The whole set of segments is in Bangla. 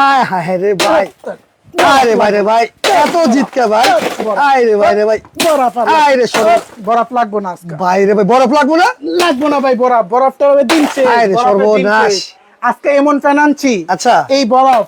আয় হায় রে ভাই। আয় রে ভাই রে ভাই। এত জিতকে ভাই। আয় রে ভাই রে ভাই। বরফ আয় রে সরব বরফ লাগবো না আজকে। ভাই রে ভাই বরফ লাগবো না? লাগবো না ভাই বরফ। বরফটা হবে দিন আয় রে সর্বনাশ। আজকে এমন ফ্যান আনছি আচ্ছা। এই বরফ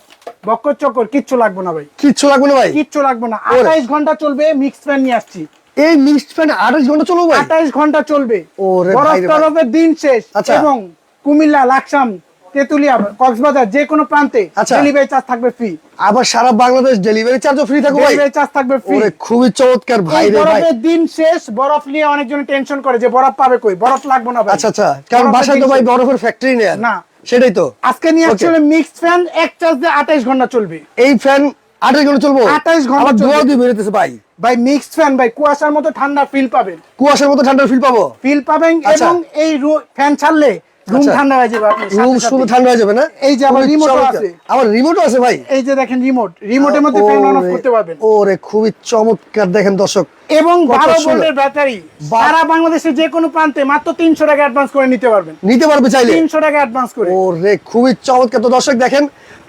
বক্কর চক্কর কিচ্ছু লাগবে না ভাই। কিচ্ছু লাগবে না ভাই? কিচ্ছু লাগবে না। আঠাইশ ঘণ্টা চলবে মিক্স ফ্যান নিয়ে আসছি। এই মিক্সড ফ্যান আঠাশ ঘণ্টা চলবো আঠাইশ ঘণ্টা চলবে। ওরে বরফ তরফের দিন শেষ। আচ্ছা। এবং কুমিল্লা লাকসাম তেতুলিয়া কক্সবাজার যে কোনো প্রান্তে আচ্ছা। ডেলিভারি চার্জ থাকবে ফ্রি আবার সারা বাংলাদেশ ডেলিভারি চার্জও ফ্রি থাকবে ডেলিভারি চার্জ থাকবে ফ্রি খুবই চমৎকার ভাই রে ভাই। দিন শেষ বরফ নিয়ে অনেকজন টেনশন করে যে বরফ পাবে কই? বরফ লাগবে না ভাই। আচ্ছা আচ্ছা। কারণ বাসায় তো ভাই বরফের ফ্যাক্টরি নেই না। সেটাই তো। আজকে নিয়ে আসলে মিক্সড ফ্যান এক চার্জ দিয়ে আঠাইশ ঘণ্টা চলবে। এই ফ্যান আঠাশ ঘণ্টা চলবো? 28 ঘণ্টা আবার চলবে। ধোয়া দিয়ে বেরোতেছে ভাই। ভাই মিক্সড ফ্যান ভাই কুয়াশার মতো ঠান্ডা ফিল পাবেন। কুয়াশার মতো ঠান্ডা ফিল পাবো? ফিল পাবেন আচ্ছা। এবং এই ফ্যান ছাড়লে রুম আচ্ছা। ঠান্ডা হয়ে যাবে রুম শুধু ঠান্ডা হয়ে যাবে না? এই যে আবার খুবই চমৎকার। আছে। আবার রিমোটও আছে ভাই? এই যে দেখেন রিমোট রিমোটের মধ্যে ফ্যান অন অফ করতে পারবেন। ওরে খুবই চমৎকার দেখেন দর্শক। এবং কত বারো সুন্দর। ভোল্টের ব্যাটারি। সারা বাংলাদেশের যে কোনো প্রান্তে মাত্র তিনশো টাকা অ্যাডভান্স করে নিতে পারবেন। নিতে পারবে চাইলে? টাকা অ্যাডভান্স করে। ওরে খুবই চমৎকার। তো দর্শক দেখেন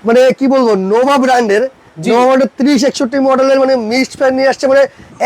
মানে কি বলব নোভা ব্র্যান্ডের নোভা ব্র্যান্ডের ত্রিশ একষট্টি মডেলের মানে মিক্সড ফ্যান নিয়ে আসছে মানে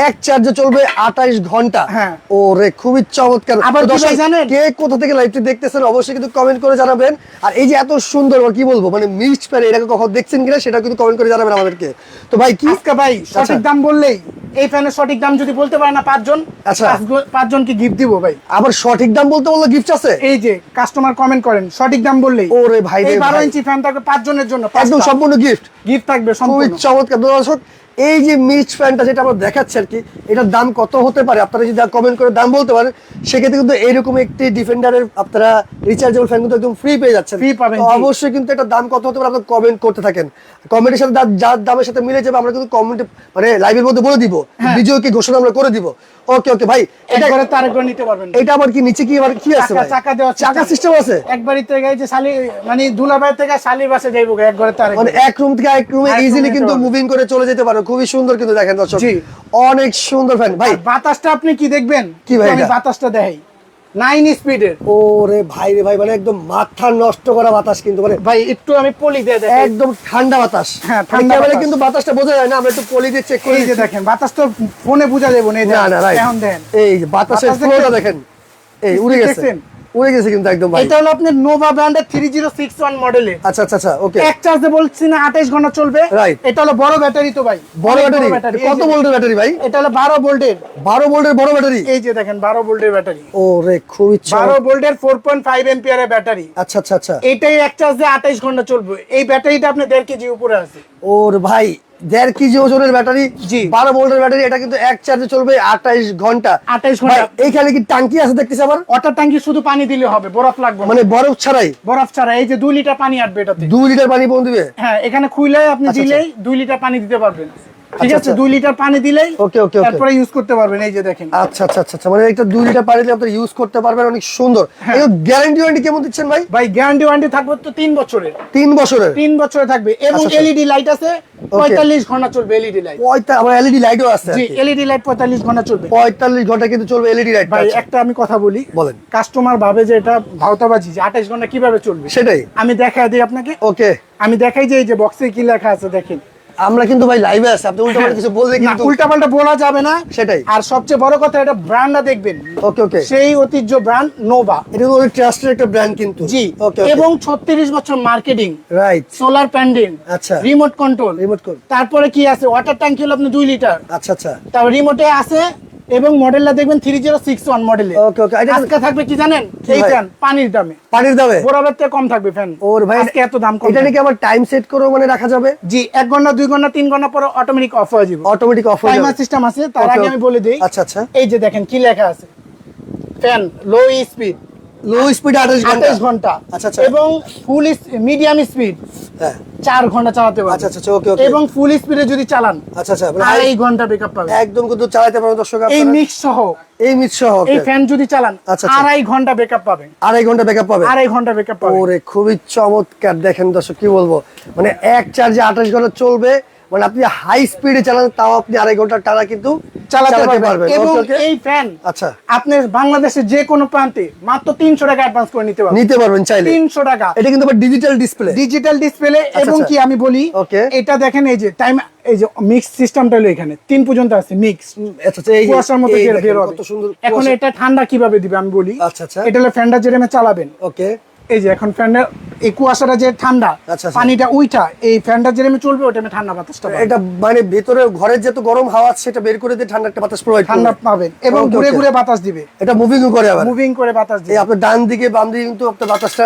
এক চার্জে চলবে আঠাইশ ঘণ্টা। হ্যাঁ। ওরে খুবই চমৎকার। আবার তো কি দর্শক ভাই জানেন? কে কোথা থেকে লাইভটি দেখতেছেন অবশ্যই কিন্তু কমেন্ট করে জানাবেন। আর এই যে এত সুন্দর কি বলব মানে মিক্সড ফ্যান এটাকে কখন দেখছেন কিনা সেটা কিন্তু কমেন্ট করে জানাবেন আমাদেরকে। তো ভাই কি? ভাই সঠিক আচ্ছা। দাম বললেই এই ফ্যানের সঠিক দাম যদি বলতে পারে না পাঁচজন আচ্ছা। পাঁচজনকে গিফট দিব ভাই। আবার সঠিক দাম বলতে বললে গিফট আছে? এই যে কাস্টমার কমেন্ট করেন সঠিক দাম বললেই। ওরে ভাই এই বারো ইঞ্চি ফ্যান থাকবে পাঁচজনের জন্য একদম সম্পূর্ণ গিফট গিফট থাকবে খুবই চমৎকার দর্শক এই যে মিক্সড ফ্যানটা যেটা আমরা দেখাচ্ছি আর কি এটার দাম কত হতে পারে? আপনারা যদি কমেন্ট করে দাম বলতে পারেন সেক্ষেত্রে কিন্তু এইরকম একটি ডিফেন্ডারের আপনারা রিচার্জেবল ফ্যান কিন্তু একদম ফ্রি পেয়ে যাচ্ছেন। পাবেন, অবশ্যই কিন্তু এটা দাম কত হতে পারে আপনারা কমেন্ট করতে থাকেন। কমেন্টের সাথে যার দামের সাথে মিলে যাবে আমরা কিন্তু কমেন্টে মানে লাইভের মধ্যে বলে দিব হ্যাঁ। ভিডিও কি ঘোষণা আমরা করে দিব। ওকে ওকে ভাই এটা একবারে তার একবার নিতে পারবেন এটা আবার কি নিচে কি আবার কি আছে ভাই? চাকা দেওয়া চাকা সিস্টেম আছে? একবারই থেকে এই যে শালি মানে দুলাভাই থেকে শালির বাসে যাইবো গো, একবারে তার মানে এক রুম থেকে এক রুমে ইজিলি কিন্তু মুভিং করে চলে যেতে পারো। খুবই সুন্দর কিন্তু দেখেন দর্শক। অনেক সুন্দর ফ্যান ভাই বাতাসটা আপনি কি দেখবেন? কি ভাই আমি বাতাসটা দেখাই। নাইন স্পিডের ওরে ভাই রে ভাই মানে একদম মাথা নষ্ট করা বাতাস কিন্তু মানে ভাই একটু আমি পলি দিয়ে দেখাই একদম ঠান্ডা বাতাস। হ্যাঁ, ঠান্ডা কিন্তু বাতাসটা বোঝা যায় না আমরা একটু পলি দিয়ে চেক করে দেখেন বাতাস তো ফোনে বোঝা যাবে না এই না না এখন দেখেন এই বাতাসের বাতাস ফ্লোটা দেখছেন? দেখেন। এই উড়ে গেছে? উড়ে গেছে কিন্তু একদম ভাই। এটা হলো আপনার নোভা ব্র্যান্ডের থ্রি জিরো সিক্স ওয়ান মডেলের আচ্ছা আচ্ছা আচ্ছা ওকে এক চার্জে বলছি না আঠাইশ ঘণ্টা চলবে। Right. এটা হলো বড় ব্যাটারি তো ভাই। বড় ব্যাটারি? কত ভোল্টের ব্যাটারি ভাই? এটা হলো বারো ভোল্টের বারো ভোল্টের বড় ব্যাটারি? এই যে দেখেন বারো ভোল্টের ব্যাটারি। ও রে খুবই চমৎকার। ভোল্টের ফোর পয়েন্ট ফাইভ এমপিয়ারের ব্যাটারি। আচ্ছা আচ্ছা আচ্ছা। এটাই এক চার্জে আঠাইশ ঘণ্টা চলবে। এই ব্যাটারিটা আপনি দেড় কেজি উপরে আছে। ওর ভাই দেড় কেজি ওজনের ব্যাটারি বারো ভোল্টের ব্যাটারি এটা কিন্তু এক চার্জে চলবে আঠাইশ ঘণ্টা। 28 ভাই, ঘণ্টা। এইখানে কি ট্যাঙ্কি আছে দেখতেছি আবার? ওয়াটার ট্যাঙ্কি শুধু পানি দিলে হবে বরফ লাগবে মানে বরফ ছাড়াই? বরফ ছাড়া এই যে দুই লিটার পানি আটবে এটাতে। দুই লিটার পানি দিবে? হ্যাঁ এখানে খুইলে আপনি আচ্ছা, দিলেই দুই লিটার পানি দিতে পারবেন। ঠিক আচ্ছা, আছে আচ্ছা। দুই লিটার পানি দিলেই ওকে ওকে তারপরে ইউজ করতে পারবেন এই যে দেখেন। আচ্ছা আচ্ছা আচ্ছা আচ্ছা, মানে একটা দুই লিটার পানি দিয়ে আপনারা ইউজ করতে পারবেন অনেক সুন্দর। হ্যাঁ। এই গ্যারান্টি ওয়ারেন্টি কেমন দিচ্ছেন ভাই? ভাই গ্যারান্টি ওয়ারেন্টি থাকবে তো তিন বছরের। তিন বছরের? তিন বছরে থাকবে। এবং আচ্ছা, আচ্ছা। এলইডি লাইট আছে পঁয়তাল্লিশ ঘণ্টা চলবে এলইডি লাইট আমার এলইডি লাইটও আছে জি এলইডি লাইট পঁয়তাল্লিশ ঘণ্টা চলবে। পঁয়তাল্লিশ ঘণ্টা কিন্তু চলবে এলইডি লাইট ভাই একটা আমি কথা বলি। বলেন। কাস্টমার ভাবে যে এটা ভাওতাবাজি যে আঠাইশ ঘণ্টা কীভাবে চলবে? সেটাই। আমি দেখাই দিই আপনাকে। ওকে। আমি দেখাই যে এই যে বক্সে কি লেখা আছে দেখেন। আমরা কিন্তু ভাই লাইভে আছি আপনি উল্টো কিছু বললে কিন্তু উল্টা পাল্টা বলা যাবে না। সেটাই। আর সবচেয়ে বড় কথা এটা ব্র্যান্ডটা দেখবেন। ওকে ওকে সেই ঐতিহ্য ব্র্যান্ড নোভা এটা অনেক ট্রাস্টেড একটা ব্র্যান্ড কিন্তু। জি। ওকে এবং ছত্রিশ বছর মার্কেটিং রাইট সোলার প্যান্ডেল আচ্ছা। রিমোট কন্ট্রোল রিমোট কন্ট্রোল তারপরে কি আছে? ওয়াটার ট্যাঙ্ক হলো আপনি 2 লিটার আচ্ছা আচ্ছা। তারপর রিমোটে আছে এবং মডেলটা দেখবেন three zero six one model okay okay আজকে থাকবে কি জানেন? এই ফ্যান পানির দামে। পানির দামে? বরাবর থেকে কম থাকবে ফ্যান। ওর ভাই আজকে এত দাম কম এটা নাকি আবার টাইম সেট করে মানে রাখা যাবে? জি এক ঘণ্টা দুই ঘণ্টা তিন ঘণ্টা পরে অটোমেটিক অফ হয়ে যাবে। অটোমেটিক অফ হয়ে টাইমার যাবে। সিস্টেম আছে তার আগে আমি বলে দিই। আচ্ছা আচ্ছা। এই যে দেখেন কি লেখা আছে। Fan low speed low speed 28 ঘণ্টা। আঠাশ ঘণ্টা। আচ্ছা, আচ্ছা। এবং ফুল মিডিয়াম স্পিড হ্যাঁ। চার ঘণ্টা চালাতে পারবেন আচ্ছা, আচ্ছা, okay, okay. এবং ফুল স্পিডে যদি চালান আচ্ছা আচ্ছা মানে আড়াই ঘণ্টা ব্যাকআপ পাবেন একদম কিন্তু চালাতে পারবেন দর্শক এই মিক্স সহ এই মিট সহ এই ফ্যান যদি চালান আচ্ছা, আচ্ছা। আড়াই ঘণ্টা ব্যাকআপ পাবেন আড়াই ঘণ্টা ব্যাকআপ পাবে। আড়াই ঘণ্টা ব্যাকআপ পাবেন ওরে খুবই চমৎকার। দেখেন দর্শক কি বলব? মানে এক চার্জে আঠাশ ঘণ্টা চলবে। মানে আপনি হাই স্পিডে চালান তাও আপনি আড়াই ঘণ্টা টানা কিন্তু চালাতে পারবেন। এবং? এই ফ্যান আচ্ছা। আপনি বাংলাদেশের যে কোনো প্রান্তে মাত্র তিনশো টাকা অ্যাডভান্স করে নিতে পারবেন। নিতে পারবেন চাইলে। তিনশো টাকা। এটা কিন্তু আবার ডিজিটাল ডিসপ্লে ডিজিটাল ডিসপ্লে এবং আচ্ছা। কি আমি বলি. এটা দেখেন এই যে টাইম এই যে মিক্স সিস্টেমটা হলো এখানে। তিন পর্যন্ত আছে মিক্স আচ্ছা আচ্ছা, এই কুয়াশার মতো বের হবে। এখন এটা ঠান্ডা কীভাবে দিবে আমি বলি। আচ্ছা, আচ্ছা। এটা হলো ফ্যানটা যেরকম চালাবেন। ওকে এই যে এখন ফ্যানের এই কুয়াশাটা যে ঠান্ডা আচ্ছা, আচ্ছা। পানিটা উইঠা এই ফ্যানটা যেরকম চলবে ওটা ঠান্ডা বাতাসটা এটা মানে ভেতরে ঘরের যত গরম হাওয়া সেটা বের করে দিয়ে ঠান্ডা একটা বাতাস প্রোভাইড ঠান্ডা পাবেন এবং ঘুরে ঘুরে বাতাস দিবে। এটা মুভিং করে আবার। মুভিং করে বাতাস দিবে। আপনার ডান দিকে বাম দিকে কিন্তু আপনার বাতাসটা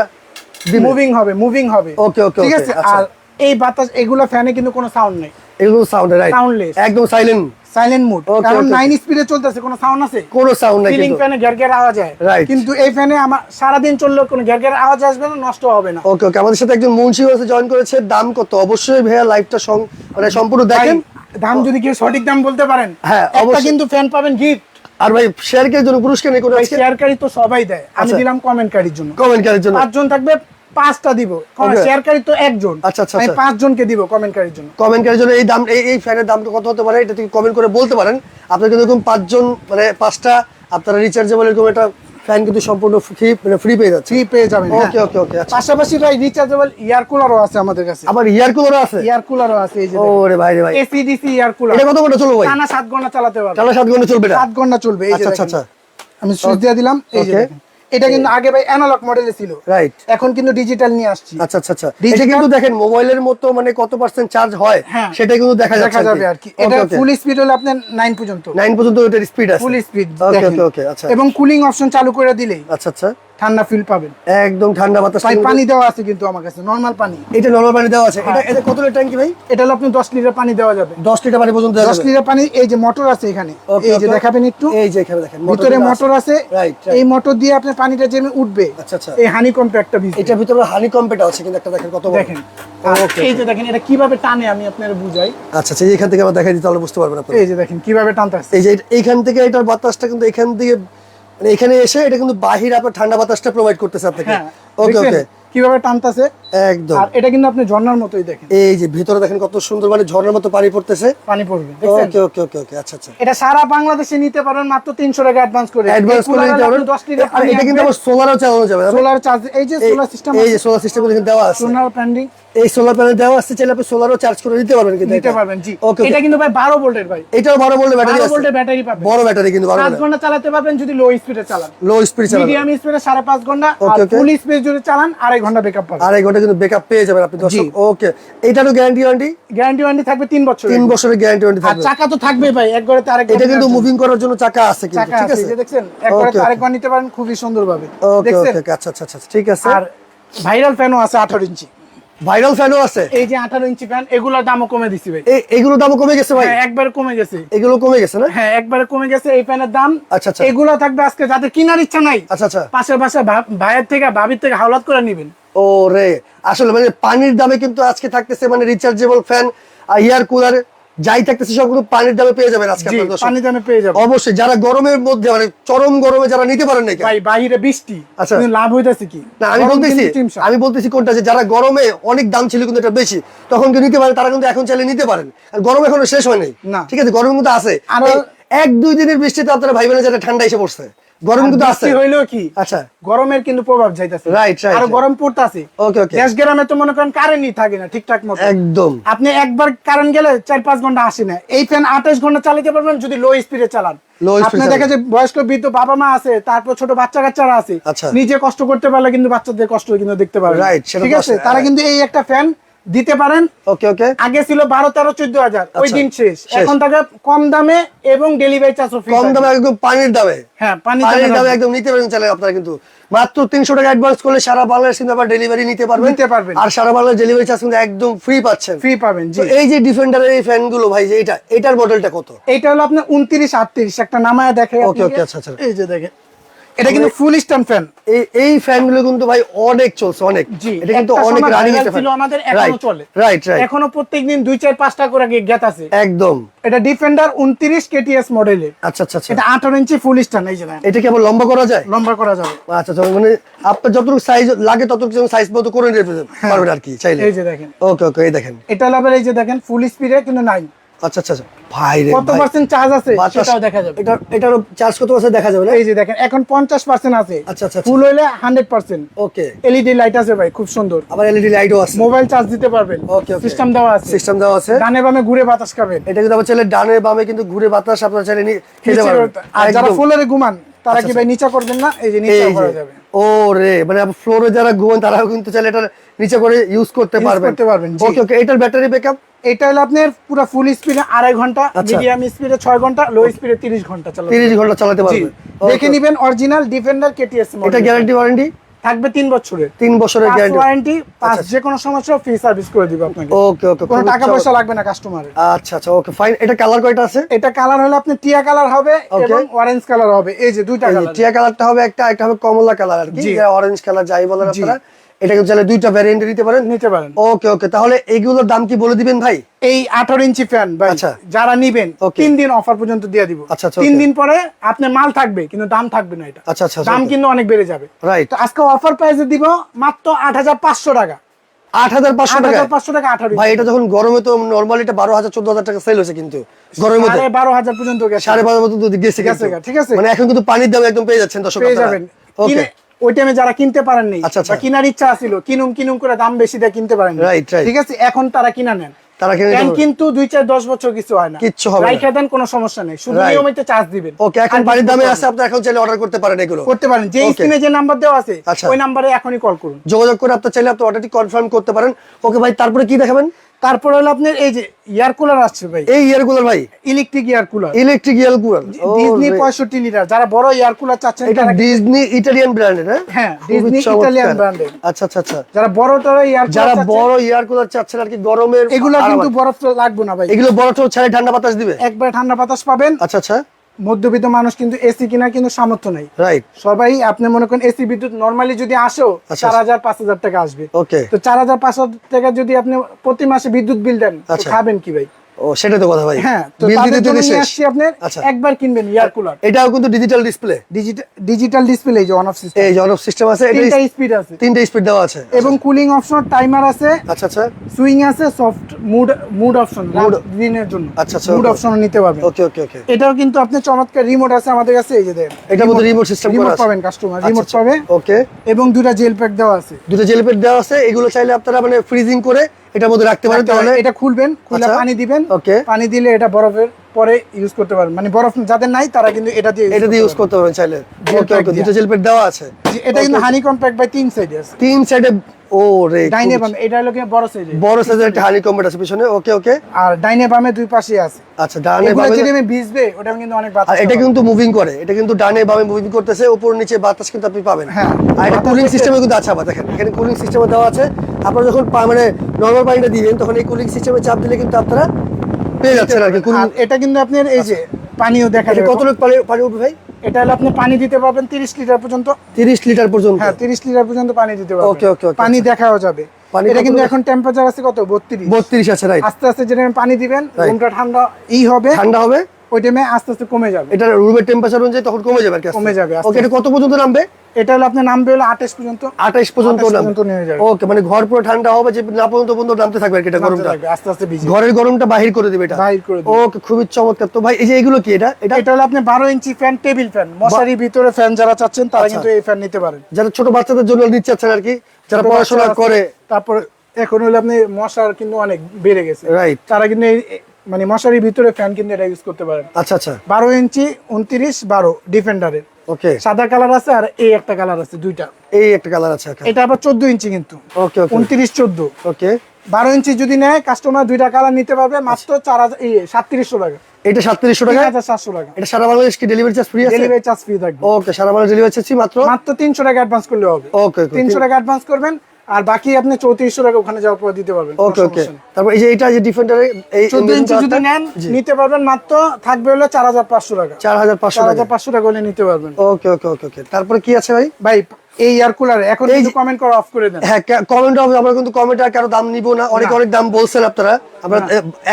মুভিং হবে মুভিং হবে। Okay, okay, ঠিক আছে? আচ্ছা। আর এই বাতাস এগুলো ফ্যানে কিন্তু কোনো সাউন্ড নেই। এগুলো সাউন্ড রাইট Soundless। একদম সাইলেন্ট সাইলেন্ট মুড কারণ okay, নাইন স্পিডে চলতেছে কোনো সাউন্ড আছে? কোনো সাউন্ড নাই সিলিং ফ্যানে গ্যার গ্যার আওয়াজ হয় কিন্তু এই ফ্যানে আমার সারাদিন চললেও কোনো গ্যার গ্যার আওয়াজ আসবে না নষ্ট হবে না। ওকে ওকে আমাদের সাথে একজন মুন্সি আছে জয়েন করেছে দাম কত? অবশ্যই ভাইয়া লাইভটা মানে সম্পূর্ণ দেখেন। দাম যদি কেউ সঠিক দাম বলতে পারেন হ্যাঁ, অবশ্যই। কিন্তু ফ্যান পাবেন গিফট আর ভাই শেয়ারকে জন্য পুরস্কার নেই কোনো শেয়ারকারী তো সবাই দেয়। আমি আচ্ছা। দিলাম কমেন্টকারীর জন্য। কমেন্ট করার জন্য। পাঁচজন থাকবে পাঁচটা দিব. শেয়ারকারী তো একজন। আচ্ছা, আচ্ছা, আমি আচ্ছা। পাঁচজনকে দিব কমেন্টকারীর জন্য। কমেন্ট করার জন্য এই দাম এই ফ্যানের দামটা কত হতে পারে এটা থেকে কমেন্ট করে বলতে পারেন। আপনার কিন্তু এরকম পাঁচজন মানে পাঁচটা আপনারা রিচার্জেবল এরকম একটা ফ্যান কিন্তু সম্পূর্ণ ফ্রি মানে ফ্রি পেয়ে যাচ্ছে ফ্রি পেয়ে যাবেন। ওকে ওকে ওকে পাশাপাশি ভাই রিচার্জেবল এয়ার কুলারও আছে আমাদের কাছে। আবার ইয়ার কুলার আছে? এয়ার কুলারও আছে এই যে ও রে ভাই রে ভাই। এসিডিসি এয়ার কুলার এটা কত ঘণ্টা চলবে ভাই? টানা সাত ঘণ্টা চালাতে পারবে চালা সাত ঘণ্টা চলবে এটা? সাত ঘণ্টা চলবে এই যে আচ্ছা আচ্ছা আচ্ছা। আমি সুইচ দিয়ে দিলাম এই যে। এটা কিন্তু আগে ভাই অ্যানালগ মডেলে ছিল। রাইট এখন কিন্তু ডিজিটাল নিয়ে আসছি। আচ্ছা আচ্ছা আচ্ছা। এটা কিন্তু দেখেন মোবাইলের মতো মানে কত পার্সেন্ট চার্জ হয় হ্যাঁ। সেটা কিন্তু দেখা যাচ্ছে দেখা যাবে আর কি। এটা ফুল স্পিড হলে আপনার 9 পর্যন্ত। 9 পর্যন্ত এটার স্পিড আছে। ফুল স্পিড ওকে ওকে ওকে আচ্ছা। এবং কুলিং অপশন চালু করে দিলেই। আচ্ছা আচ্ছা। ঠান্ডা ফিল পাবেন। একদম ঠান্ডা বাতাস ভাই পানি দেওয়া আছে কিন্তু আমার কাছে নরমাল পানি। এটা নরমাল পানি দেওয়া আছে। এটা হ্যাঁ। এটা কত লিটার ট্যাঙ্কি ভাই? এটা হলো আপনি 10 লিটার পানি দেওয়া যাবে। 10 লিটার পানি পর্যন্ত দেওয়া 10 লিটার পানি এই যে মোটর আছে এখানে। এই যে দেখাবেন একটু। এই যে এখানে দেখেন ভিতরে মোটর আছে। এই মোটর দিয়ে আপনার পানিটা যেমন উঠবে আচ্ছা, আচ্ছা। এই হানি কম্প্যাক্টটা ভিজবে। এটার ভিতরে হানি কম্পেটা আছে কিন্তু একটা দেখেন কত দেখেন। এই যে দেখেন এটা কীভাবে টানে আমি আপনাদের বুঝাই। আচ্ছা আচ্ছা এখান থেকে আবার দেখাই দিতে তাহলে বুঝতে পারবেন আপনারা। এই যে দেখেন কীভাবে টানতে আসছে। এই যে এইখান থেকে এটার বাতাসটা কিন্তু এখান থেকে মানে এখানে এসে এটা কিন্তু বাহির আপনার ঠান্ডা বাতাসটা প্রোভাইড করতেছে আপনাকে। হ্যাঁ ওকে ওকে কীভাবে টানতাছে? একদম। আর এটা কিন্তু আপনি ঝর্ণার মতোই দেখেন। এই যে ভিতরে দেখেন কত সুন্দর মানে ঝর্ণার মতো পানি পড়তেছে। পানি পড়বে ওকে ওকে ওকে ওকে আচ্ছা আচ্ছা। এটা সারা বাংলাদেশে নিতে পারেন মাত্র তিনশো টাকা অ্যাডভান্স করে। অ্যাডভান্স করে নিতে পারবেন। দশ লিটার আর এটা কিন্তু আবার সোলারও চালানো যাবে। সোলার চার্জ এই যে সোলার সিস্টেম এই যে সোলার সিস্টেম কিন্তু দেওয়া আছে। সোলার প্যান্ডিং এই সোলার প্যানেল দেওয়া আছে চাইলে আপনি সোলারও চার্জ করে নিতে পারবেন কিন্তু নিতে পারবেন জি। ওকে এটা কিন্তু ভাই বারো ভোল্টের ভাই। এটাও বড় বললে ব্যাটারি বারো আছে। ভোল্টের ব্যাটারি পাবেন। বড় ব্যাটারি কিন্তু বড় সাত ঘণ্টা চালাতে পারবেন যদি লো স্পিডে চালান। লো স্পিড চালাবে মিডিয়াম স্পিডে সাড়ে পাঁচ ঘণ্টা আর. ফুল স্পিড যদি চালান আড়াই ঘণ্টা ব্যাকআপ পাবেন। আড়াই ঘণ্টা কিন্তু ব্যাকআপ পেয়ে যাবেন আপনি দর্শক। ওকে এটারও গ্যারান্টি ওয়ারেন্টি গ্যারান্টি ওয়ারেন্টি থাকবে তিন বছর তিন বছরের গ্যারান্টি ওয়ারেন্টি থাকবে। আর চাকা তো থাকবে ভাই এক ঘরে আরেক এটা কিন্তু মুভিং করার জন্য চাকা আছে কিন্তু ঠিক আছে যে দেখছেন এক Okay, আরেক ঘর নিতে পারেন খুবই সুন্দর ভাবে ওকে দেখছেন ওকে আচ্ছা আচ্ছা আচ্ছা ঠিক আছে। আর ভাইরাল ফ্যানও আছে আঠারো ইঞ্চি। ভাইরাল ফ্যানও আছে। এই যে আঠারো ইঞ্চি ফ্যান এগুলোর দামও কমে দিছি ভাই। এগুলোর দামও কমে গেছে ভাই? হ্যাঁ একবারে কমে গেছে। এগুলো কমে গেছে না? হ্যাঁ একবারে কমে গেছে এই ফ্যানের দাম। আচ্ছা, আচ্ছা। এগুলো থাকবে আজকে যাদের কেনার ইচ্ছা নাই আচ্ছা আচ্ছা। পাশের পাশে ভাইয়ের থেকে ভাবির থেকে হাওলাত করে নিবেন। ও রে আসলে মানে পানির দামে কিন্তু আজকে থাকতেছে মানে রিচার্জেবল ফ্যান আর এয়ার কুলার যাই থাকতেছে সবগুলো পানির দামে পেয়ে যাবেন আজকে জি আপনার দর্শক। পানি দামে পেয়ে যাবেন। অবশ্যই যারা গরমের মধ্যে মানে চরম গরমে যারা নিতে পারেন নাকি ভাই বাইরে বৃষ্টি আচ্ছা। লাভ হইতাছে কি? না আমি বলতেছি আমি বলতেছি কোনটা যে যারা গরমে অনেক দাম ছিল কিন্তু এটা বেশি তখন কেউ নিতে পারে তারা কিন্তু এখন চাইলে নিতে পারেন। আর গরম এখনও শেষ হয় নাই। না। ঠিক আছে গরমের মধ্যে আছে। আরো- এক দুই দিনের বৃষ্টিতে আপনারা ভাইবেন যারা ঠান্ডা এসে পড়ছে। গরম কিন্তু আছে। হইলেও কি? আচ্ছা। গরমের কিন্তু প্রভাব যাইতাছে। Right, right, আর গরম পড়তাছে। ওকে ওকে দেশ গ্রামে তো মনে করেন কারেন্টই থাকে না ঠিকঠাক মতো। একদম। আপনি একবার কারেন্ট গেলে চার পাঁচ ঘণ্টা আসে না। এই ফ্যান আঠাশ ঘণ্টা চালাতে পারবেন যদি লো স্পিডে চালান। আপনি। দেখে যে বয়স্ক বৃদ্ধ বাবা মা আছে তারপর ছোট বাচ্চা কাচ্চারা আছে। আচ্ছা। নিজে কষ্ট করতে পারলে কিন্তু বাচ্চাদের কষ্ট কিন্তু দেখতে Right, ঠিক আছে? তারা। কিন্তু এই একটা ফ্যান দিতে পারেন। ওকে ওকে। আগে ছিল বারো তেরো চোদ্দ হাজার। ওই আচ্ছা, দিন শেষ। এখন টাকা কম দামে এবং ডেলিভারি চার্জও ফ্রি কম দামে একদম পানির দামে। হ্যাঁ পানির দামে একদম নিতে পারেন চাইলে আপনারা কিন্তু। মাত্র তিনশো টাকা অ্যাডভান্স করলে সারা বাংলাদেশ কিন্তু আবার ডেলিভারি নিতে পারবেন। নিতে পারবেন। আর সারা বাংলাদেশ ডেলিভারি চার্জ কিন্তু একদম ফ্রি পাচ্ছেন। ফ্রি পাবেন এই যে ডিফেন্ডারের এই ফ্যানগুলো ভাই যে এটা এটার মডেলটা কত? এইটা হলো আপনার উনত্রিশ আটত্রিশ। একটা নামায় দেখে Okay, okay, আচ্ছা, আচ্ছা। এই যে দেখেন। এটা কিন্তু ফুল স্ট্যান্ড ফ্যান এই এই ফ্যানগুলো কিন্তু ভাই অনেক চলছে অনেক। এটা কিন্তু অনেক রানিং viral ছিল আমাদের এখনও চলে। রাইট রাইট এখনও প্রত্যেকদিন দুই চার পাঁচটা করে জ্ঞাত আছে। একদম। এটা ডিফেন্ডার উনত্রিশ কেটিএস মডেলের আচ্ছা আচ্ছা আচ্ছা। এটা আঠারো ইঞ্চি ফুল স্ট্যান্ড এই যে। এটা কি আবার লম্বা করা যায়? লম্বা করা যাবে। আচ্ছা আচ্ছা মানে আপনার যতটুকু সাইজ লাগে ততটুকু সাইজ মতো করে নিতে পারবেন। আর কি চাইলে। এই যে দেখেন। ওকে ওকে এই দেখেন। এটা লাভের এই যে দেখেন ফুল স্পিডে কিন্তু নাই। আচ্ছা আচ্ছা আচ্ছা। ভাই রে কত পার্সেন্ট চার্জ আছে? সেটাও দেখা যাবে। এটা এটার চার্জ কত আছে দেখা যাবে না? এই যে দেখেন এখন পঞ্চাশ পার্সেন্ট আছে। আচ্ছা, আচ্ছা, আচ্ছা। ফুল হইলে hundred percent okay LED light আছে ভাই খুব সুন্দর। আবার এলইডি লাইটও আছে। মোবাইল চার্জ দিতে পারবেন। ওকে ওকে সিস্টেম দেওয়া আছে। সিস্টেম দেওয়া আছে। ডানে বামে ঘুরে বাতাস খাবেন। এটা আবার চাইলে ডানে বামে কিন্তু ঘুরে বাতাস আপনার চাইলে নি- খেতে পারবেন আর যারা একদম। ঘুমান তারা কি ভাই নিচা করবেন না? এই যে নিচা করা যাবে। ও রে মানে ফ্লোরে যারা ঘুমান তারাও কিন্তু চাইলে এটা নিচে করে ইউজ করতে পারবেন। করতে পারবেন, ওকে ওকে এটার ব্যাটারি ব্যাকআপ এটা হলো আপনার পুরো ফুল স্পিডে আড়াই ঘণ্টা আচ্ছা। মিডিয়াম স্পিডে ছয় ঘণ্টা লো স্পিডে তিরিশ ঘণ্টা চালাবে 30 ঘণ্টা চালাতে পারবেন। পারবে দেখে নিবেন অরিজিনাল ডিফেন্ডার কেটিএস এটা গ্যারান্টি ওয়ারেন্টি থাকবে তিন বছরের। তিন বছরের গ্যারান্টি ওয়ারেন্টি পাঁচ যে কোনো সমস্যা ফ্রি সার্ভিস করে দিব আপনাকে। ওকে ওকে কোনো টাকা পয়সা লাগবে না কাস্টমারের আচ্ছা আচ্ছা ওকে ফাইন এটা কালার কয়টা আছে? এটা কালার হলে আপনি টিয়া কালার হবে এবং অরেঞ্জ কালার হবে। এই যে দুইটা কালার টিয়া কালারটা হবে একটা একটা হবে কমলা কালার আর কি। অরেঞ্জ কালার যাই বলেন আপনারা। এটা কিন্তু চাইলে দুইটা ভ্যারিয়েন্ট নিতে পারেন। নিতে পারেন। ওকে ওকে তাহলে এইগুলোর দাম কি বলে দিবেন ভাই? এই আঠারো ইঞ্চি ফ্যান ভাই আচ্ছা। যারা নিবেন তিন দিন অফার পর্যন্ত দিয়ে দিব। আচ্ছা, আচ্ছা, তিন দিন পরে আপনার মাল থাকবে কিন্তু দাম থাকবে না এটা। আচ্ছা আচ্ছা দাম কিন্তু অনেক বেড়ে যাবে। রাইট তো আজকে অফার প্রাইসে দিব মাত্র আট হাজার পাঁচশো টাকা। আট হাজার পাঁচশো টাকা পাঁচশো টাকা আঠারো ভাই এটা যখন গরমে তো নর্মালি এটা বারো হাজার চোদ্দ হাজার টাকা সেল হয়েছে কিন্তু গরমের মধ্যে বারো হাজার পর্যন্ত সাড়ে বারো গেছে ঠিক আছে। মানে এখন কিন্তু পানির দাম একদম পেয়ে যাচ্ছেন দর্শক পেয়ে যাবেন। ওই টাইমে যারা কিনতে পারেননি আচ্ছা, আচ্ছা। কেনার ইচ্ছা ছিল কিনুম কিনুম করে দাম বেশি দিয়ে কিনতে পারেন. ঠিক আছে? এখন তারা কিনা নেন। তারা। কিন্তু দুই চার দশ বছর কিছু হয় না। কিচ্ছু হবে রাইখা দেন কোনো সমস্যা নেই। শুধু. নিয়মিত চার্জ দিবেন। ওকে এখন বাড়ির দামে করতে আছে আপনি এখন চাইলে অর্ডার করতে পারেন এগুলো। করতে পারেন। যে স্ক্রিনে যে নাম্বার দেওয়া আছে আচ্ছা। ওই নাম্বারে এখনই কল করুন। যোগাযোগ করে আপনি চাইলে আপনি অর্ডারটি কনফার্ম করতে পারেন। ওকে ভাই তারপরে কি দেখাবেন? তারপর হলো আপনার এই যে এয়ার কুলার আসছে ভাই। এই ইয়ার কুলার ভাই। Electric air cooler electric air cooler Disney পঁয়ষট্টি লিটার যারা বড় এয়ার কুলার চাচ্ছেন এটা ডিজনি ইটালিয়ান ব্র্যান্ডের হ্যাঁ হ্যাঁ ডিজনি। ইটালিয়ান ব্র্যান্ডের আচ্ছা আচ্ছা আচ্ছা। যারা বড় টড় এয়ার যারা বড় ইয়ার কুলার চাচ্ছেন আর কি গরমের এগুলো কিন্তু। বরফ লাগবে না ভাই। এগুলো ছোট ছাড়ে ঠান্ডা বাতাস দিবে? একবার ঠান্ডা বাতাস পাবেন। আচ্ছা আচ্ছা। মধ্যবিত্ত মানুষ কিন্তু এসি কিনা কিন্তু সামর্থ্য নাই। রাইট সবাই আপনি মনে করেন এসি বিদ্যুৎ নর্মালি যদি আসেও আচ্ছা। চার হাজার পাঁচ হাজার টাকা আসবে। ওকে তো চার হাজার পাঁচ হাজার টাকা যদি আপনি প্রতি মাসে বিদ্যুৎ বিল দেন আচ্ছা। খাবেন কি ভাই? ও সেটাই তো কথা ভাই। হ্যাঁ বিল দিতে দিতে শেষ। আপনার আচ্ছা। একবার কিনবেন এয়ার কুলার। এটাও কিন্তু digital display digital digital display যে অন অফ সিস্টেম এই জনব সিস্টেম আছে এটা তিনটা স্পিড আছে। তিনটা স্পিড দেওয়া আছে। এবং কুলিং অপশন টাইমার আছে। আচ্ছা আচ্ছা। সুইং আছে soft mode mode option Mood- দিনের জন্য। আচ্ছা, আচ্ছা, মুড অপশন নিতে পারবেন। ওকে ওকে ওকে এটাও কিন্তু আপনি চমৎকার রিমোট আছে আমাদের কাছে এই যে দেখেন। এটার মধ্যে রিমোট সিস্টেম করা রিমোট আছে। পাবেন কাস্টমার আচ্ছা, রিমোট আচ্ছা। পাবে। ওকে এবং দুটা জেল প্যাক দেওয়া আছে। দুটো জেলিপেট দেওয়া আছে এগুলো চাইলে আপনারা মানে ফ্রিজিং করে এটার মধ্যে রাখতে পারেন তাহলে? এটা খুলবেন খুলে আচ্ছা। পানি দিবেন। Okay. পানি দিলে এটা বরফের পরে ইউজ করতে পারবেন। মানে বরফ যাদের নাই তারা কিন্তু এটা দিয়ে এটা দিয়ে ইউজ করতে পারবেন চাইলে। ওকে ওকে। দুটো জেলিপেট দেওয়া আছে। এটা কিন্তু হানি কম্প্যাক্ট বাই তিন সাইডে আছে। তিন সাইডে ও রে ডাইনে বামে এটা হলো কি বড় সাইডে বড় সাইজের একটা হানি কম্বেট আছে পিছনে। ওকে ওকে আর ডাইনে বামে দুই পাশে আছে। আচ্ছা ডানে বামে যদি আমি ভিজবে ওটা কিন্তু অনেক বাতাস এটা কিন্তু মুভিং করে। এটা কিন্তু ডানে বামে মুভিং করতেছে উপর নিচে বাতাস কিন্তু আপনি পাবেন। হ্যাঁ। আর এটা কুলিং সিস্টেমে কিন্তু আছে আবার দেখেন। এখানে কুলিং সিস্টেমে দেওয়া আছে। আপনারা যখন মানে নরমাল পানিটা দিবেন তখন এই কুলিং সিস্টেমে চাপ দিলে কিন্তু আপনারা পেয়ে যাচ্ছেন আর কি। এটা কিন্তু আপনার এই যে পানিও দেখা যাবে। কত লোক পানি পানি উঠবে ভাই? এটা হলো আপনি পানি দিতে পারবেন 30 লিটার পর্যন্ত। তিরিশ লিটার পর্যন্ত? হ্যাঁ 30 লিটার পর্যন্ত পানি দিতে পারবেন। ওকে ওকে পানি দেখাও যাবে। এটা কিন্তু এখন টেম্পারেচার আছে কত? 32 বত্রিশ আছে রাইট আস্তে আস্তে যেটা পানি দিবেন. রুমটা ঠান্ডা ই হবে। ঠান্ডা হবে? ওই টাইমে আস্তে আস্তে কমে যাবে। এটা রুমের টেম্পারেচার অনুযায়ী তখন কমে যাবে কমে যাবে ওকে এটা কত পর্যন্ত নামবে? এটা হলো আপনার নামবে হলো 28 পর্যন্ত। আঠাইশ পর্যন্ত 28 নামবে। পর্যন্ত নেমে যাবে। ওকে মানে ঘর পুরো ঠান্ডা হবে যে না পর্যন্ত পর্যন্ত নামতে থাকবে আর কি এটা গরমটা। আস্তে আস্তে ঘরের গরমটা বাহির করে দিবে এটা। বাহির করে দিবে। ওকে খুবই চমৎকার। তো ভাই এই যে এগুলো কি এটা? এটা এটা হলো আপনি 12 ইঞ্চি ফ্যান টেবিল ফ্যান মশারির ভিতরে ফ্যান যারা চাচ্ছেন তারা আচ্ছা। কিন্তু এই ফ্যান নিতে পারেন। যারা ছোট বাচ্চাদের জন্য নিতে চাচ্ছেন আর কি যারা পড়াশোনা করে। তারপর এখন হলো আপনি মশার কিন্তু অনেক বেড়ে গেছে। রাইট তারা কিন্তু মানে মশারির ভিতরে ফ্যান কিন্তু এটা ইউজ করতে পারেন। আচ্ছা আচ্ছা। বারো ইঞ্চি উনত্রিশ বারো ডিফেন্ডারের ওকে। সাদা কালার আছে আর এই একটা কালার আছে দুইটা। এই একটা কালার আছে এটা আবার চোদ্দ ইঞ্চি কিন্তু। ওকে উনত্রিশ চোদ্দ। ওকে। বারো ইঞ্চি যদি নেয় কাস্টমার দুইটা কালার নিতে পারবে মাত্র চার হাজার সাতত্রিশশো টাকা। এটা সাতত্রিশশো টাকা? হাজার সাতশো টাকা। এটা সারা বাংলাদেশ কি ডেলিভারি চার্জ ফ্রি আছে? ডেলিভারি চার্জ ফ্রি থাকবে। ওকে সারা বাংলাদেশ ডেলিভারি চার্জ মাত্র? মাত্র তিনশো টাকা অ্যাডভান্স করলে হবে। ওকে ওকে তিনশো টাকা অ্যাডভান্স করবেন আর বাকি আপনি চৌত্রিশশো টাকা ওখানে যাওয়ার পর দিতে পারবেন ওকে ওকে তারপর এই যে এটা যে ডিফেন্ডার এই ইঞ্চি যদি নেন নিতে পারবেন মাত্র থাকবে হলো চার হাজার পাঁচশো টাকা। চার হাজার পাঁচশো টাকা। হাজার পাঁচশো টাকা হলে নিতে পারবেন। ওকে ওকে ওকে ওকে তারপরে কি আছে ভাই? ভাই এই এয়ার কুলার এখন এই কমেন্ট করা অফ করে দেন। হ্যাঁ কমেন্ট হবে আমরা কিন্তু কমেন্ট আর কারও দাম নিব না। অনেক অনেক দাম বলছেন আপনারা। আমরা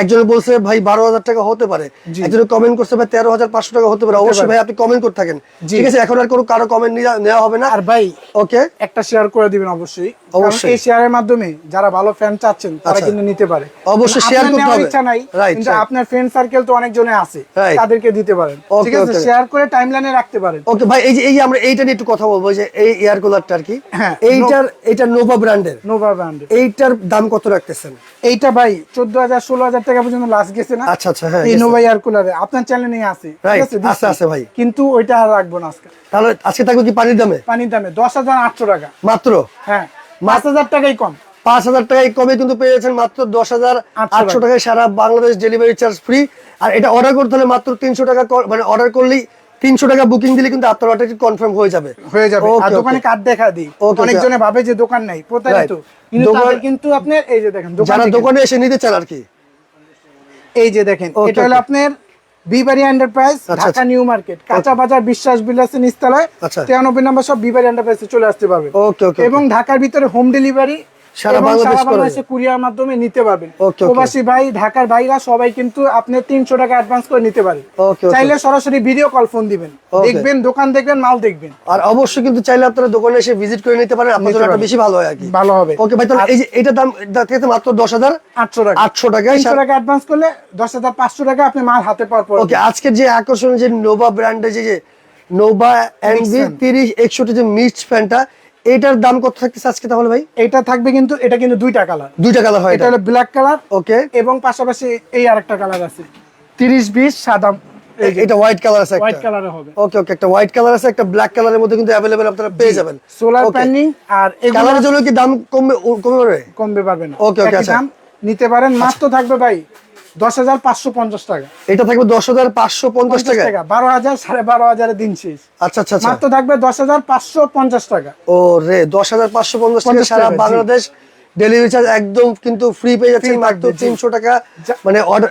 একজনে বলছে ভাই বারো হাজার টাকা হতে পারে। একজনে কমেন্ট করছে ভাই তেরো হাজার পাঁচশো টাকা হতে পারে। অবশ্যই ভাই আপনি কমেন্ট করতে থাকেন। ঠিক আছে এখন আর কোনো কারও কমেন্ট নেওয়া হবে না। আর ভাই ওকে একটা শেয়ার করে দিবেন অবশ্যই। অবশ্যই। এই শেয়ারের মাধ্যমে যারা ভালো ফ্যান চাচ্ছেন তারা আচ্ছা। কিন্তু নিতে পারে। অবশ্যই আপনার করতে হবে। ইচ্ছা নাই কিন্তু আপনার ফ্রেন্ড সার্কেল তো অনেক জনে আছে তাদেরকে দিতে পারেন। ঠিক আছে শেয়ার করে টাইমলাইনে রাখতে পারেন। ওকে ভাই এই যে এই আমরা এইটা নিয়ে একটু কথা বলব যে এই এয়ার কুলারটা আর কি হ্যাঁ, এইটার এটা নোভা ব্র্যান্ডের নোভা ব্র্যান্ডের এইটার দাম কত রাখতেছেন? এইটা ভাই চোদ্দ হাজার ষোলো হাজার টাকা পর্যন্ত লাস্ট গেছে না? আচ্ছা আচ্ছা হ্যাঁ এই নোভা এয়ার কুলারে আপনার চ্যানেলে আছে। আছে, আছে, আছে ভাই। কিন্তু ওইটা আর রাখব না আজকে। তাহলে আজকে থাকবে কি পানির দামে? পানির দামে দশ হাজার আটশো টাকা। মাত্র? হ্যাঁ পাঁচ হাজার টাকাই কম। পাঁচ হাজার টাকায় কমে কিন্তু পেয়ে যাচ্ছেন মাত্র দশ হাজার আটশো টাকায় সারা বাংলাদেশ ডেলিভারি চার্জ ফ্রি আর এটা অর্ডার করতে হলে মাত্র তিনশো টাকা মানে অর্ডার করলেই তিনশো টাকা বুকিং দিলে কিন্তু আপনার অর্ডারটি কনফার্ম হয়ে যাবে। হয়ে যাবে। আর দোকানে কার্ড দেখা দিই. অনেকজনে ভাবে যে দোকান নাই। প্রতারিত। কিন্তু কিন্তু আপনার এই যে দেখেন যারা দোকানে এসে নিতে চান আর কি। এই যে দেখেন এটা হলো আপনার বিবারি এন্টারপ্রাইজ আচ্ছা, ঢাকা আচ্ছা। নিউ মার্কেট কাঁচা বাজার বিশ্বাস বিলাসে নিস্তালয় আচ্ছা। তিরানব্বই নম্বর সব বিবারি এন্টারপ্রাইজে চলে আসতে পারবে। ওকে ওকে এবং ঢাকার ভিতরে হোম ডেলিভারি সারা বাংলাদেশে কুরিয়ার মাধ্যমে নিতে পারবেন. প্রবাসী ভাই ঢাকার ভাইরা সবাই কিন্তু আপনি তিনশো টাকা অ্যাডভান্স করে নিতে পারেন. চাইলে সরাসরি ভিডিও কল ফোন দিবেন। দেখবেন দোকান দেখবেন মাল দেখবেন। আর অবশ্যই কিন্তু চাইলে আপনারা দোকানে এসে ভিজিট করে নিতে পারেন জন্য একটা বেশি ভালো হয় আর কি। ভালো হবে। ওকে ভাই তাহলে এই যে এটার দাম থেকে মাত্র দশ হাজার আটশো টাকা। আটশো টাকায় তিনশো টাকা অ্যাডভান্স করলে দশ হাজার পাঁচশো টাকা আপনি মাল হাতে পাওয়ার পর ওকে আজকের যে আকর্ষণ যে নোভা ব্র্যান্ডের যে নোভা fan। তিরিশ একষট্টি যে মিক্সড ফ্যানটা এটার দাম কত থাকতেছে আজকে তাহলে ভাই? এটা থাকবে কিন্তু এটা কিন্তু দুইটা কালার দুইটা কালার হয় এটা হলো ব্ল্যাক কালার ওকে। এবং পাশাপাশি এই আরেকটা কালার আছে। তিরিশ বিশ সাদা। এটা হোয়াইট কালার আছে হোয়াইট কালারে হবে। ওকে ওকে একটা হোয়াইট কালার আছে একটা ব্ল্যাক কালারের মধ্যে কিন্তু অ্যাভেলেবেল আপনারা পেয়ে যাবেন। সোলার. আর এগুলো কালারের জন্য কি দাম কমবে পারবে কমবে পারবে না। okay, একই আচ্ছা। নিতে পারেন। মাত্র থাকবে ভাই দশ হাজার পাঁচশো পঞ্চাশ টাকা। এটা থাকবে দশ হাজার পাঁচশো পঞ্চাশ টাকা? বারো হাজার সাড়ে বারো হাজারের দিন শেষ। আচ্ছা আচ্ছা আচ্ছা। মাত্র থাকবে দশ হাজার পাঁচশো পঞ্চাশ টাকা। ও রে দশ হাজার পাঁচশো পঞ্চাশ টাকা সারা বাংলাদেশ ডেলিভারি চার্জ একদম কিন্তু ফ্রি পেয়ে যাচ্ছেন মাত্র থাকবে, জি। তিনশো টাকা। মানে অর্ডার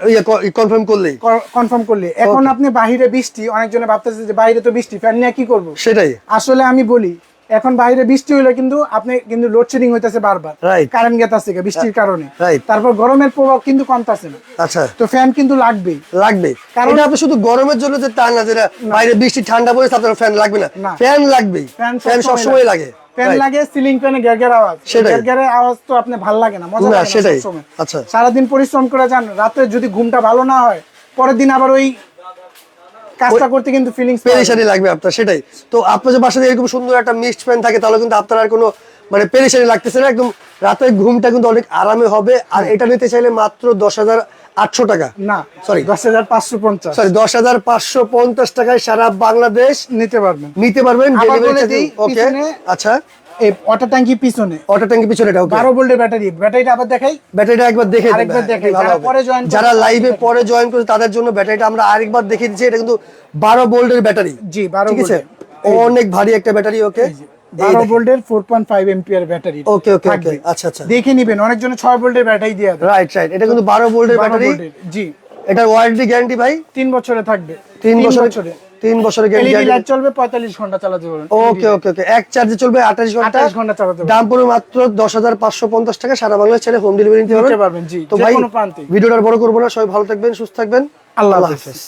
কনফার্ম করলেই। কনফার্ম করলে এখন আপনি বাহিরে বৃষ্টি অনেকজনে ভাবতেছে যে বাইরে তো বৃষ্টি ফ্যান নিয়ে কি করব? সেটাই। আসলে আমি বলি এখন বাইরে বৃষ্টি হইলে কিন্তু আপনি কিন্তু লোডশেডিং হইতেছে বারবার. কারেন্ট গেতাছে বৃষ্টির কারণে। Right. তারপর গরমের প্রভাব কিন্তু কমতাছে না। আচ্ছা। তো ফ্যান কিন্তু লাগবেই। লাগবে কারণ- আপনি শুধু গরমের জন্য যে তা না যেটা বাইরে বৃষ্টি ঠান্ডা পড়েছে আপনার ফ্যান লাগবে না। ফ্যান লাগবেই। ফ্যান সবসময় লাগে। ফ্যান লাগে সিলিং ফ্যানে গ্যারগ্যার আওয়াজ। সেটাই। গ্যারগ্যারের আওয়াজ তো আপনি ভালো লাগে না মজা লাগে না সেটাই। আচ্ছা। সারাদিন পরিশ্রম করে যান রাতে যদি ঘুমটা ভালো না হয় পরের দিন আবার ওই কাজটা করতে কিন্তু ফিলিংস পেরেশানি লাগবে আপনার সেটাই। তো আপনার যে বাসাতে এরকম সুন্দর একটা মিক্সড ফ্যান থাকে তাহলে কিন্তু আপনার আর কোনো মানে পেরেশানি লাগতেছে না একদম রাতের ঘুমটা কিন্তু অনেক আরামে হবে। আর এটা নিতে চাইলে মাত্র দশ হাজার আটশো টাকা। না সরি দশ হাজার পাঁচশো পঞ্চাশ। সরি দশ হাজার পাঁচশো পঞ্চাশ টাকায় সারা বাংলাদেশ নিতে পারবেন। নিতে পারবেন আচ্ছা। এই ওয়াটার ট্যাঙ্কি পিছনে। অটো ট্যাঙ্কি পিছনে এটা ওকে বারো ভোল্টের ব্যাটারি ব্যাটারিটা আবার দেখাই। ব্যাটারিটা একবার দেখে আরেকবার দেখাই, যারা পরে করবে যারা লাইভে পরে জয়েন করে তাদের জন্য ব্যাটারিটা আমরা আরেকবার দেখিয়ে দিচ্ছি এটা কিন্তু বারো ভোল্টের ব্যাটারি। জি, 12 ঠিক আছে? অনেক ভারী একটা ব্যাটারি ওকে বারো ভোল্টের four point five ampere battery. Okay okay. Okay আচ্ছা আচ্ছা। দেখে নিবেন অনেকজনে ছয় ভোল্টের ব্যাটারি দিয়ে রাইট রাইট এটা কিন্তু বারো ভোল্টের ব্যাটারি। জি। এটার ওয়ারেন্টি গ্যারান্টি ভাই? তিন বছরে থাকবে। তিন বছরে? বছরে। তিন বছরের গ্যারান্টি লাইট চলবে পঁয়তাল্লিশ ঘণ্টা চালাতে পারবেন। ওকে ওকে ওকে এক চার্জে চলবে আঠাশ ঘণ্টা। 28 ঘণ্টা চালাতে পারবেন। দাম পড়বে মাত্র দশ হাজার পাঁচশো পঞ্চাশ টাকা সারা বাংলাদেশ ছেড়ে হোম ডেলিভারি নিতে পারবেন। পারবেন জি তো ভাই ভিডিওটা বড় করব না সবাই ভালো থাকবেন সুস্থ থাকবেন। আল্লাহ হাফেজ।